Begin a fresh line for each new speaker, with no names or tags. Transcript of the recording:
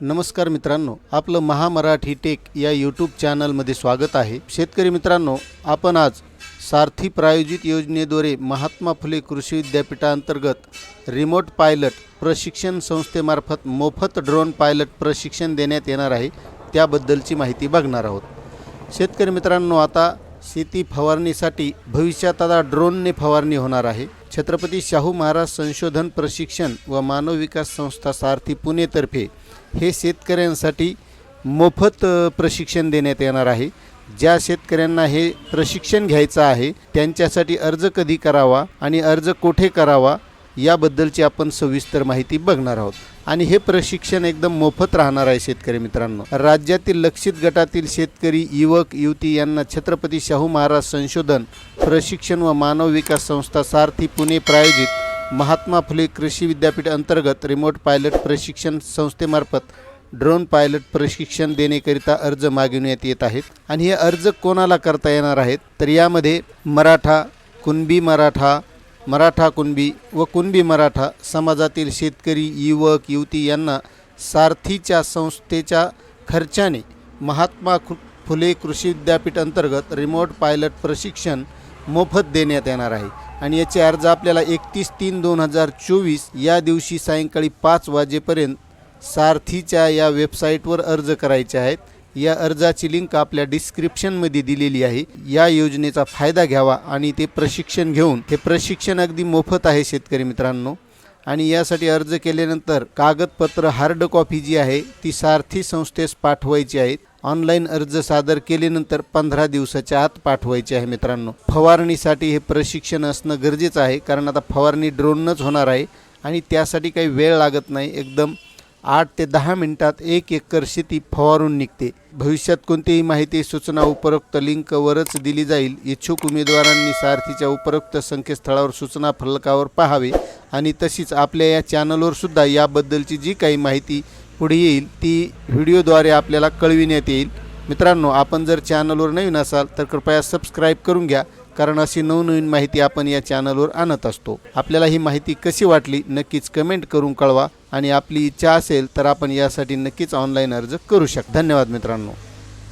नमस्कार मित्रांनो आपलं महामराठी टेक या यूट्यूब चॅनलमध्ये स्वागत आहे. शेतकरी मित्रांनो आपण आज सारथी प्रायोजित योजनेद्वारे महात्मा फुले कृषी विद्यापीठांतर्गत रिमोट पायलट प्रशिक्षण संस्थेमार्फत मोफत ड्रोन पायलट प्रशिक्षण देण्यात येणार आहे. त्याबद्दलची माहिती बघणार आहोत. शेतकरी मित्रांनो आता शेती फवारणीसाठी भविष्यात आता ड्रोनने फवारणी होणार आहे. छत्रपती शाहू महाराज संशोधन प्रशिक्षण व मानव विकास संस्था सारथी पुणेतर्फे हे शेतकऱ्यांसाठी मोफत प्रशिक्षण देण्यात येणार आहे. ज्या शेतकऱ्यांना हे प्रशिक्षण घ्यायचं आहे त्यांच्यासाठी अर्ज कधी करावा आणि अर्ज कुठे करावा याबद्दलची आपण सविस्तर माहिती बघणार आहोत. आणि हे प्रशिक्षण एकदम मोफत राहणार आहे शेतकरी मित्रांनो. राज्यातील लक्षित गटातील शेतकरी युवक युवती यांना छत्रपती शाहू महाराज संशोधन प्रशिक्षण व मानव विकास संस्था सारथी पुणे प्रायोजित महात्मा फुले कृषी विद्यापीठ अंतर्गत रिमोट पायलट प्रशिक्षण संस्थेमार्फत ड्रोन पायलट प्रशिक्षण देण्याकरिता अर्ज मागविण्यात येत आहेत. आणि हे अर्ज कोणाला करता येणार आहेत? तर यामध्ये मराठा कुणबी मराठा मराठा कुणबी व कुणबी मराठा समाजातील शेतकरी युवक युवती यांना सारथीच्या संस्थेच्या खर्चाने महात्मा फुले कृषी विद्यापीठ अंतर्गत रिमोट पायलट प्रशिक्षण मोफत देण्यात येणार आहे. आणि याचे अर्ज आपल्याला एकतीस तीन दोन हजार चोवीस या दिवशी सायंकाळी पाच वाजेपर्यंत सारथीच्या या वेबसाईटवर अर्ज करायचे आहेत. या अर्जाची लिंक आपल्या डिस्क्रिप्शनमध्ये दिलेली आहे. या योजनेचा फायदा घ्यावा आणि ते प्रशिक्षण घेऊन हे प्रशिक्षण अगदी मोफत आहे शेतकरी मित्रांनो. आणि यासाठी अर्ज केल्यानंतर कागदपत्र हार्ड कॉपी जी आहे ती सारथी संस्थेस पाठवायची आहेत ऑनलाईन अर्ज सादर केल्यानंतर पंधरा दिवसाच्या आत पाठवायचे आहे मित्रांनो. फवारणीसाठी हे प्रशिक्षण असणं गरजेचं आहे कारण आता फवारणी ड्रोननंच होणार आहे आणि त्यासाठी काही वेळ लागत नाही. एकदम आठ ते दहा मिनिटात एक एकर शेती फवारून निघते. भविष्यात कोणतीही माहिती सूचना उपरोक्त लिंकवरच दिली जाईल. इच्छुक उमेदवारांनी सारथीच्या उपरोक्त संकेतस्थळावर सूचना फलकावर पाहावे आणि तशीच आपल्या या चॅनलवर सुद्धा याबद्दलची जी काही माहिती पुढे येईल ती व्हिडिओद्वारे आपल्याला कळविण्यात येईल. मित्रांनो आपण जर चॅनलवर नवीन असाल तर कृपया सबस्क्राईब करून घ्या. कारण अशी नवनवीन माहिती आपण या चॅनलवर आणत असतो. आपल्याला ही माहिती कशी वाटली नक्कीच कमेंट करून कळवा आणि आपली इच्छा असेल तर आपण यासाठी नक्कीच ऑनलाईन अर्ज करू शकता. धन्यवाद मित्रांनो.